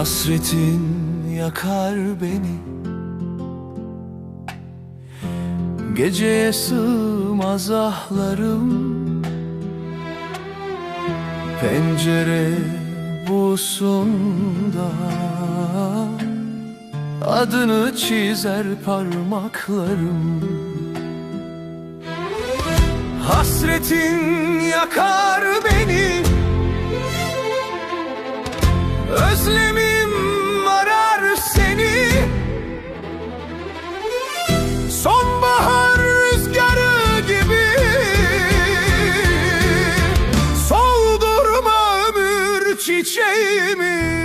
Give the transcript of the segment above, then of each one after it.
Hasretin yakar beni. Geceye sığmaz ahlarım. Pencere busunda Adını çizer parmaklarım. Hasretin yakar beni. Özlemim çiçeğimi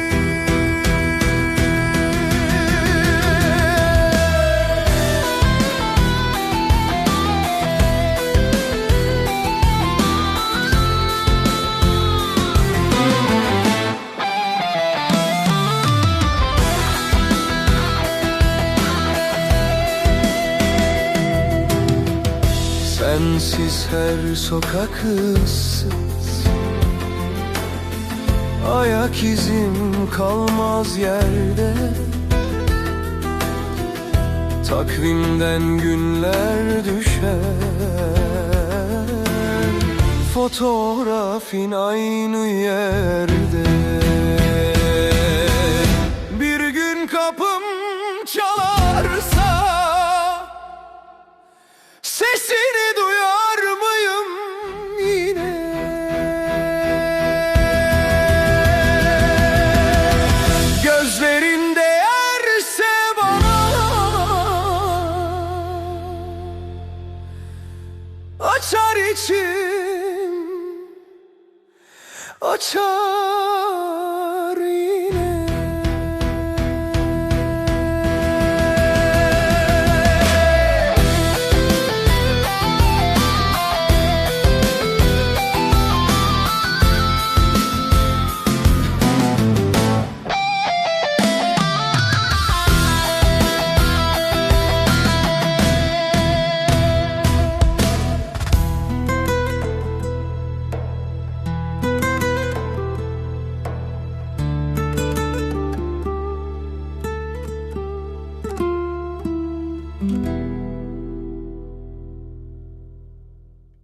Sensiz her sokak ıssız Ayak izim kalmaz yerde. Takvimden günler düşer. Fotoğrafin aynı yerde. Bir gün kapım çalarsa Sesini Açar içim. Açar